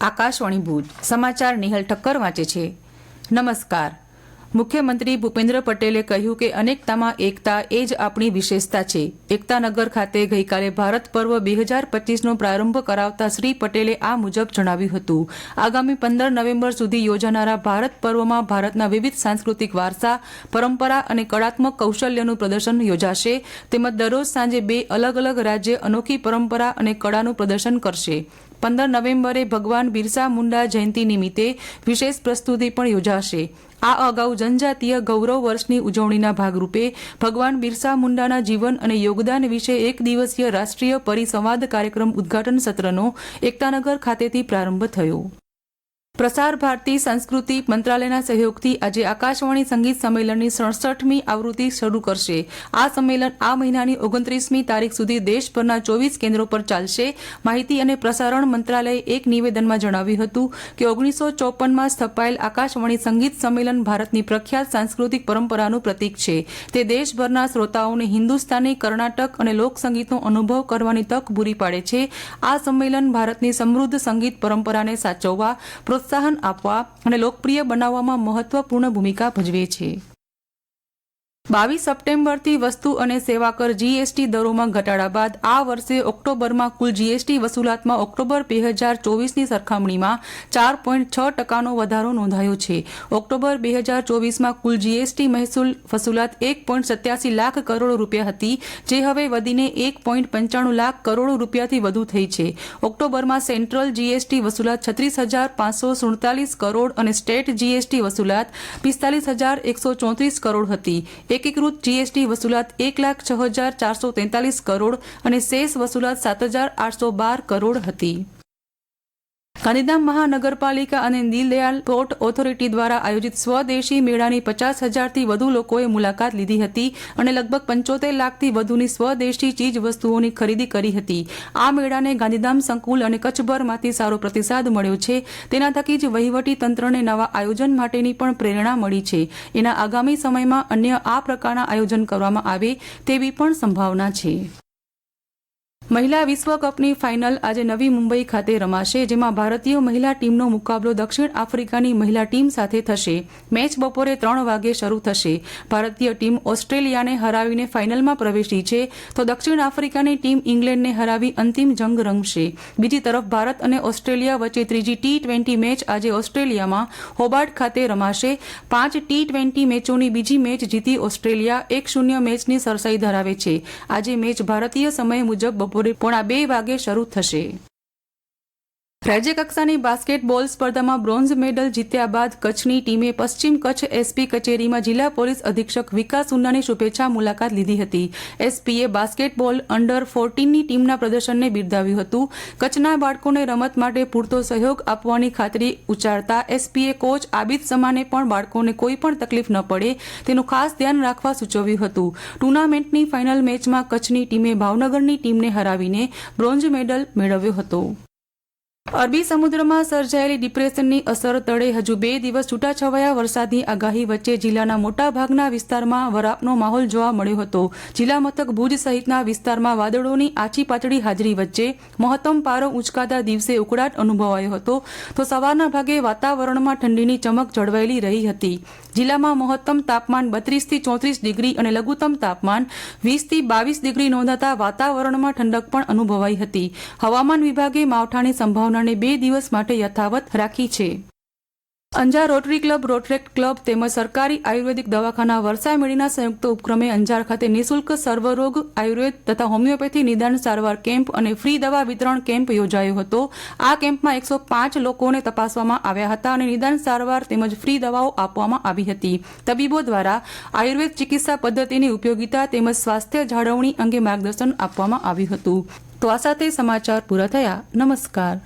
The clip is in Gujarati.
આકાશવાણી ભુજ. સમાચાર નિહલ ઠક્કર વાંચે છે. નમસ્કાર. મુખ્યમંત્રી ભૂપેન્દ્ર પટેલે કહ્યું કે અનેકતામાં એકતા એ જ આપણી વિશેષતા છે. એકતાનગર ખાતે ગઈકાલે ભારત પર્વ બે હજાર પચીસનો પ્રારંભ કરાવતા શ્રી પટેલે આ મુજબ જણાવ્યું હતું. આગામી પંદર નવેમ્બર સુધી યોજાનારા ભારત પર્વમાં ભારતના વિવિધ સાંસ્કૃતિક વારસા, પરંપરા અને કળાત્મક કૌશલ્યનું પ્રદર્શન યોજાશે. તેમજ દરરોજ સાંજે બે અલગ અલગ રાજ્ય અનોખી પરંપરા અને કળાનું પ્રદર્શન કરશે. પંદર નવેમ્બરે ભગવાન બિરસા મુંડા જયંતિ નિમિત્તે વિશેષ પ્રસ્તુતિ પણ યોજાશે. આ અગાઉ જનજાતીય ગૌરવ વર્ષની ઉજવણીના ભાગરૂપે ભગવાન બિરસા મુંડાના જીવન અને યોગદાન વિશે એક દિવસીય રાષ્ટ્રીય પરિસંવાદ કાર્યક્રમ ઉદ્ઘાટન સત્રનો એકતાનગર ખાતેથી પ્રારંભ થયો. પ્રસાર ભારતી સંસ્કૃતિ મંત્રાલયના સહયોગથી આજે આકાશવાણી સંગીત સંમેલનની સડસઠમી આવૃત્તિ શરૂ કરશે. આ સંમેલન આ મહિનાની ઓગણત્રીસમી તારીખ સુધી દેશભરના ચોવીસ કેન્દ્રો પર ચાલશે. માહિતી અને પ્રસારણ મંત્રાલયે એક નિવેદનમાં જણાવ્યું હતું કે ઓગણીસો ચોપનમાં સ્થપાયેલ આકાશવાણી સંગીત સંમેલન ભારતની પ્રખ્યાત સાંસ્કૃતિક પરંપરાનું પ્રતીક છે. તે દેશભરના શ્રોતાઓને હિન્દુસ્તાની, કર્ણાટક અને લોકસંગીતનો અનુભવ કરવાની તક પૂરી પાડે છે. આ સંમેલન ભારતની સમૃદ્ધ સંગીત પરંપરાને સાચવવા, પ્રોત્સાહન આપવા અને લોકપ્રિય બનાવવામાં મહત્વપૂર્ણ ભૂમિકા ભજવે છે. બાવીસ સપ્ટેમ્બરથી વસ્તુ અને સેવા કર જીએસટી દરોમાં ઘટાડા બાદ આ વર્ષે ઓક્ટોબરમાં કુલ જીએસટી વસૂલાતમાં ઓક્ટોબર બે હજાર ચોવીસની સરખામણીમાં ચાર પોઈન્ટ છ ટકાનો વધારો નોંધાયો છે. ઓક્ટોબર બે હજાર ચોવીસમાં કુલ જીએસટી મહેસૂલ વસૂલાત એક પોઈન્ટ સત્યાસી લાખ કરોડ રૂપિયા હતી, જે હવે વધીને એક પોઈન્ટ પંચાણું લાખ કરોડ રૂપિયાથી વધુ થઈ છે. ઓક્ટોબરમાં સેન્ટ્રલ જીએસટી વસૂલાત છત્રીસ હજાર પાંચસો સુડતાલીસ કરોડ અને સ્ટેટ જીએસટી વસૂલાત પિસ્તાલીસ હજાર એકસો ચોત્રીસ કરોડ હતી. એકીકૃત જીએસટી વસૂલાત એક લાખ છ હજાર ચારસો તેતાલીસ કરોડ અને સેસ વસૂલાત સાત હજાર આઠસો બાર કરોડ હતી. ગાંધીધામ મહાનગરપાલિકા અને દીનદયાલ પોર્ટ ઓથોરિટી દ્વારા આયોજિત સ્વદેશી મેળાની પચાસ હજારથી વધુ લોકોએ મુલાકાત લીધી હતી અને લગભગ પંચોતેર લાખથી વધુની સ્વદેશી ચીજ વસ્તુઓની ખરીદી કરી હતી. આ મેળાને ગાંધીધામ સંકુલ અને કચ્છભરમાંથી સારો પ્રતિસાદ મળ્યો છે. તેના થકી જ વહીવટી તંત્રને નવા આયોજન માટેની પણ પ્રેરણા મળી છે. એના આગામી સમયમાં અન્ય આ પ્રકારના આયોજન કરવામાં આવે તેવી પણ સંભાવના છે. મહિલા વિશ્વ કપની ફાઇનલ આજે નવી મુંબઈ ખાતે રમાશે, જેમાં ભારતીય મહિલા ટીમનો મુકાબલો દક્ષિણ આફ્રિકાની મહિલા ટીમ સાથે થશે. મેચ બપોરે ત્રણ વાગે શરૂ થશે. ભારતીય ટીમ ઓસ્ટ્રેલિયાને હરાવીને ફાઇનલમાં પ્રવેશી છે, તો દક્ષિણ આફ્રિકાની ટીમ ઇંગ્લેન્ડને હરાવી અંતિમ જંગ રમશે. બીજી તરફ ભારત અને ઓસ્ટ્રેલિયા વચ્ચે ત્રીજી ટી ટ્વેન્ટી મેચ આજે ઓસ્ટ્રેલિયામાં હોબાર્ટ ખાતે રમાશે. પાંચ ટી ટ્વેન્ટી મેચોની બીજી મેચ જીતી ઓસ્ટ્રેલિયા એક શૂન્ય મેચની સરસાઈ ધરાવે છે. આજે મેચ ભારતીય સમય મુજબ બપોરે બપોરે પોણા બે વાગે શરૂ થશે. રાજ્યકક્ષાની બાસ્કેટબોલ સ્પર્ધામાં બ્રોન્ઝ મેડલ જીત્યા બાદ કચ્છની ટીમે પશ્ચિમ કચ્છ એસપી કચેરીમાં જિલ્લા પોલીસ અધિક્ષક વિકાસ ઉન્નાની શુભેચ્છા મુલાકાત લીધી હતી. એસપીએ બાસ્કેટબોલ અંડર ફોર્ટીનની ટીમના પ્રદર્શનને બિરદાવ્યું હતું. કચ્છના બાળકોને રમત માટે પૂરતો સહયોગ આપવાની ખાતરી ઉચ્ચારતા એસપીએ કોચ આબિદ સમાને પણ બાળકોને કોઈ પણ તકલીફ ન પડે તેનું ખાસ ધ્યાન રાખવા સૂચવ્યું હતું. ટુર્નામેન્ટની ફાઇનલ મેચમાં કચ્છની ટીમે ભાવનગરની ટીમને હરાવીને બ્રોન્ઝ મેડલ મેળવ્યો હતો. અરબી સમુદ્રમાં સર્જાયેલી ડિપ્રેશનની અસર તળે હજુ બે દિવસ છૂટાછવાયા વરસાદની આગાહી વચ્ચે જિલ્લાના મોટાભાગના વિસ્તારમાં વરાપનો માહોલ જોવા મળ્યો હતો. જિલ્લા મથક ભુજ સહિતના વિસ્તારમાં વાદળોની આછી પાતળી હાજરી વચ્ચે મહત્તમ પારો ઉંચકાતા દિવસે ઉકળાટ અનુભવાયો હતો. તો સવારના ભાગે વાતાવરણમાં ઠંડીની ચમક જળવાયેલી રહી હતી. જિલ્લામાં મહત્તમ તાપમાન બત્રીસથી ચોત્રીસ ડિગ્રી અને લઘુત્તમ તાપમાન વીસથી બાવીસ ડિગ્રી નોંધાતા વાતાવરણમાં ઠંડક પણ અનુભવાઈ હતી. હવામાન વિભાગે માવઠાની સંભાવનાને બે દિવસ માટે યથાવત રાખી છે. Anjar Rotary Club, Rotaract Club તેમજ સરકારી આયુર્વેદિક દવાખાના વરસામેડીના સંયુક્ત ઉપક્રમે અંજાર ખાતે નિઃશુલ્ક સર્વરોગ આયુર્વેદ તથા હોમિયોપેથી નિદાન સારવાર કેમ્પ અને ફ્રી દવા વિતરણ કેમ્પ યોજાયો હતો. આ કેમ્પમાં એકસો પાંચ લોકોને તપાસવામાં આવ્યા હતા અને નિદાન સારવાર તેમજ ફ્રી દવાઓ આપવામાં આવી હતી. તબીબો દ્વારા આયુર્વેદ ચિકિત્સા પદ્ધતિની ઉપયોગિતા તેમજ સ્વાસ્થ્ય જાળવણી અંગે માર્ગદર્શન આપવામાં આવ્યું હતું. તો આ સાથે સમાચાર પૂરા થયા. નમસ્કાર.